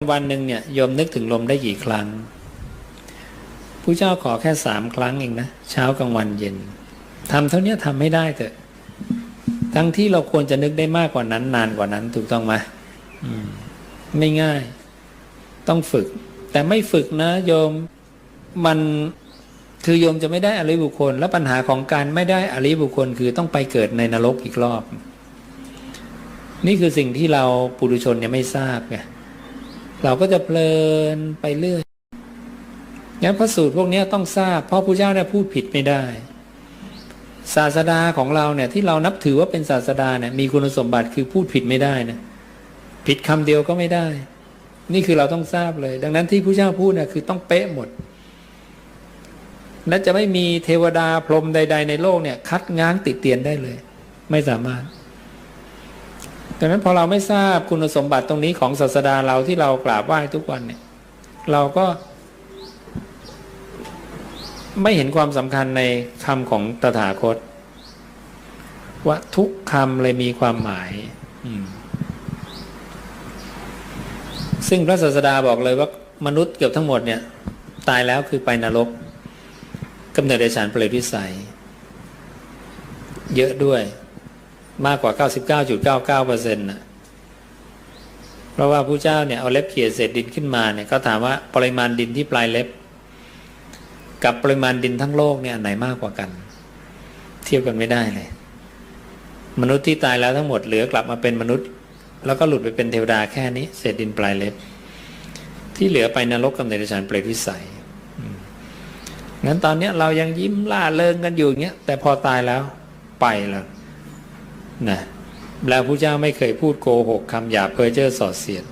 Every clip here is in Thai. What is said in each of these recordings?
วันหนึ่งเนี่ยโยมนึกถึงลมได้กี่ครั้งผู้เจ้าขอแค่สามครั้งเองนะเช้ากลางวันเย็นทำเท่านี้ทำไม่ได้เถอะ ทั้งที่เราควรจะนึกได้มากกว่านั้น นานกว่านั้นถูกต้องไหมอืมไม่ง่าย ต้องฝึก แต่ไม่ฝึกนะโยมมันคือโยมจะไม่ได้อริบุคคล และปัญหาของการไม่ได้อริบุคคล คือต้องไปเกิดในนรกอีกรอบ นี่คือสิ่งที่เราปุถุชนเนี่ยไม่ทราบไง เราก็จะเพลินไปเรื่อยงั้นพระสูตรพวกนี้ต้องทราบ เพราะพระเจ้าเนี่ยพูดผิดไม่ได้ ศาสดาของเราเนี่ย ที่เรานับถือว่าเป็นศาสดาเนี่ยมีคุณสมบัติคือพูดผิดไม่ได้นะผิดคำเดียวก็ไม่ได้ นี่คือเราต้องทราบเลย ดังนั้นที่พระเจ้าพูดเนี่ยคือต้องเป๊ะหมดและจะไม่มีเทวดาพรหมใด ๆ ในโลกเนี่ย คัดง้างติดเตียนได้เลย ไม่สามารถ ดังนั้นพอเราไม่ทราบคุณสมบัติตรงนี้ของศาสดาเราที่เรากราบไหว้ทุกวันเนี่ย เราก็ ไม่เห็นความสำคัญในคำของตถาคต ว่าทุกคำเลยมีความหมายอืมซึ่งพระศาสดาบอกเลยว่ามนุษย์เกือบทั้งหมดเนี่ย ตายแล้วคือไปนรกกำเนิดเดชานเปรตวิสัย เยอะด้วย มากกว่า 99.99เปอร์เซ็นต์นะเพราะว่าผู้เจ้าเนี่ยเอาเล็บเขี่ยเศษดินขึ้นมาเนี่ยก็ถามว่าปริมาณดินที่ปลายเล็บ กับปริมาณดินทั้งโลกเนี่ยอันไหนมากกว่ากัน เทียบกันไม่ได้เลย มนุษย์ที่ตายแล้วทั้งหมดเหลือกลับมาเป็นมนุษย์ แล้วก็หลุดไปเป็นเทวดาแค่นี้ เศษดินปลายเล็บ ที่เหลือไปนรกกำเนิดฉันเปรตวิสัยงั้นตอนนี้เรายังยิ้มล่าเริงกันอยู่เงี้ยแต่พอตายแล้วไปแล้ว นะแล้วพระเจ้าไม่เคยพูดโกหกคำหยาเพ้อเจ้อสอดเสียด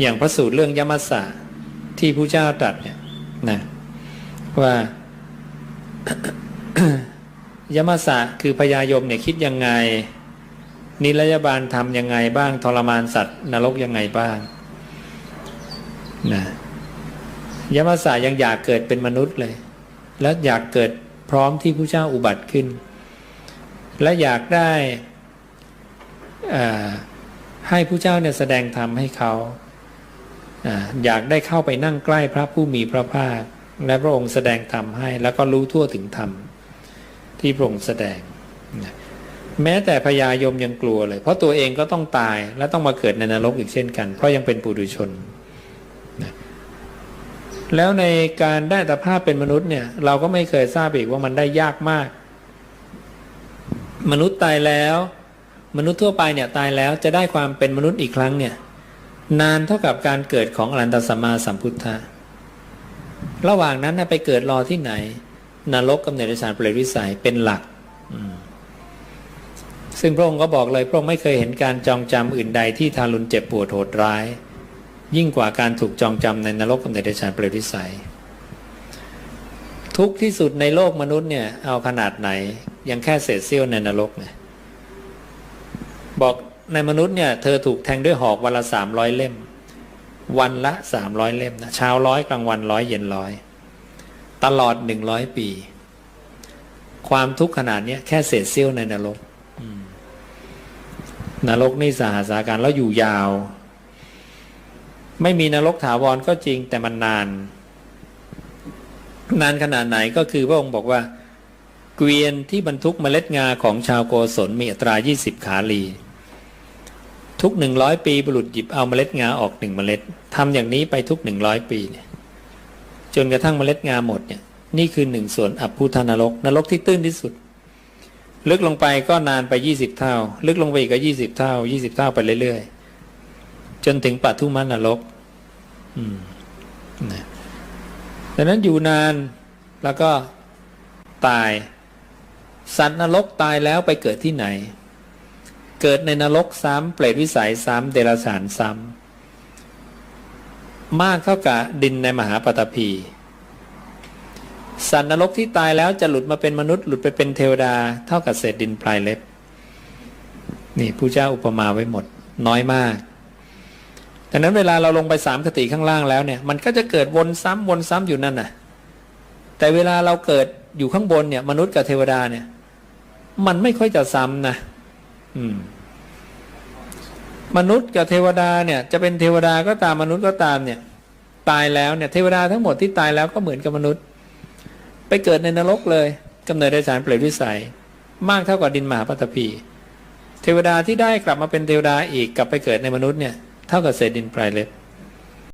อย่างพระสูตรเรื่องยมัสสะที่พระเจ้าตรัสเนี่ยนะว่ายมัสสะคือพญายมเนี่ยคิดยังไง นิรยาบาลทำยังไงบ้างทรมานสัตว์นรกยังไงบ้างนะยมัสสะยังอยากเกิดเป็นมนุษย์เลย แล้วอยากเกิดพร้อมที่ผู้เจ้าอุบัติขึ้น และอยากได้ให้ผู้เจ้าเนี่ยแสดงธรรมให้เขาอยากได้เข้าไปนั่งใกล้พระผู้มีพระภาค และพระองค์แสดงธรรมให้ แล้วก็รู้ทั่วถึงธรรม ที่พระองค์แสดง แม้แต่พญายมยังกลัวเลย เพราะตัวเองก็ต้องตายและต้องมาเกิดในนรกอีกเช่นกัน เพราะยังเป็นปุถุชน แล้วในการได้ตภาพเป็นมนุษย์เนี่ย เราก็ไม่เคยทราบอีกว่ามันได้ยากมาก มนุษย์ตายแล้ว มนุษย์ทั่วไปเนี่ยตายแล้วจะได้ความเป็นมนุษย์อีกครั้งเนี่ยนานเท่ากับการเกิดของอรันตสัมมาสัมพุทธะระหว่างนั้นไปเกิดรอที่ไหน นรกกำเนิดสารเปรตวิสัยเป็นหลัก ซึ่งพระองค์ก็บอกเลย พระองค์ไม่เคยเห็นการจองจำอื่นใดที่ทารุณเจ็บปวดโหดร้าย ยิ่งกว่าการถูกจองจำในนรกกำเนิดสารเปรตวิสัย ทุกที่สุดในโลกมนุษย์เนี่ยเอาขนาดไหน ยังแค่เศษเสี้ยวในนรกนี่ยบอกในมนุษย์เนี่ยเธอถูกแทงด้วยหอกวันละสามร้อยเล่ม วันละสามร้อยเล่มนะเช้าร้อยกลางวันร้อยเย็นร้อยตลอดหนึ่งร้อยปี ความทุกข์ขนาดนี้แค่เศษเสี้ยวในนรกนรกนี่สาสาการแล้วอยู่ยาว ไม่มีนรกถาวรก็จริงแต่มันนาน นานขนาดไหนก็คือพระองค์บอกว่า เกวียนที่บรรทุกเมล็ดงาของชาวโกศลมีอัตรา 20 ขาลี ทุก 100 ปีบุรุษหยิบเอาเมล็ดงาออกหนึ่งเมล็ดทำอย่างนี้ไปทุก 100 ปีเนี่ยจนกระทั่งเมล็ดงาหมดเนี่ยนี่คือหนึ่งส่วนอับพุทานรก นรกที่ตื้นที่สุด ลึกลงไปก็นานไปยี่สิบเท่า ลึกลงไปอีกก็ยี่สิบเท่ายี่สิบเท่าไปเรื่อยๆ จนถึงปัทุมันนรกอืมนะดังนั้นอยู่นานแล้วก็ตาย สัตว์นรกตายแล้วไปเกิดที่ไหน เกิดในนรกซ้ำเปรตวิสัยซ้ำเดรัจฉานซ้ำมากเท่ากับดินในมหาปฐพีสัตว์นรกที่ตายแล้วจะหลุดมาเป็นมนุษย์หลุดไปเป็นเทวดา เท่ากับเศษดินปลายเล็บ นี่ผู้เจ้าอุปมาไว้หมด น้อยมากดังนั้นเวลาเราลงไปสามคติข้างล่างแล้วเนี่ย มันก็จะเกิดวนซ้ำวนซ้ำอยู่นั่นน่ะ แต่เวลาเราเกิดอยู่ข้างบนเนี่ย มนุษย์กับเทวดาเนี่ย มันไม่ค่อยจะซ้ำนะอืม มนุษย์กับเทวดาเนี่ย จะเป็นเทวดาก็ตามมนุษย์ก็ตามเนี่ย ตายแล้วเนี่ย เทวดาทั้งหมดที่ตายแล้วก็เหมือนกับมนุษย์ ไปเกิดในนรกเลยกำเนิดได้สารเปรตวิสัย มากเท่ากับดินมหาปัตตภีเทวดาที่ได้กลับมาเป็นเทวดาอีกกลับไปเกิดในมนุษย์เนี่ย เท่ากับเศษดินปลายเล็บ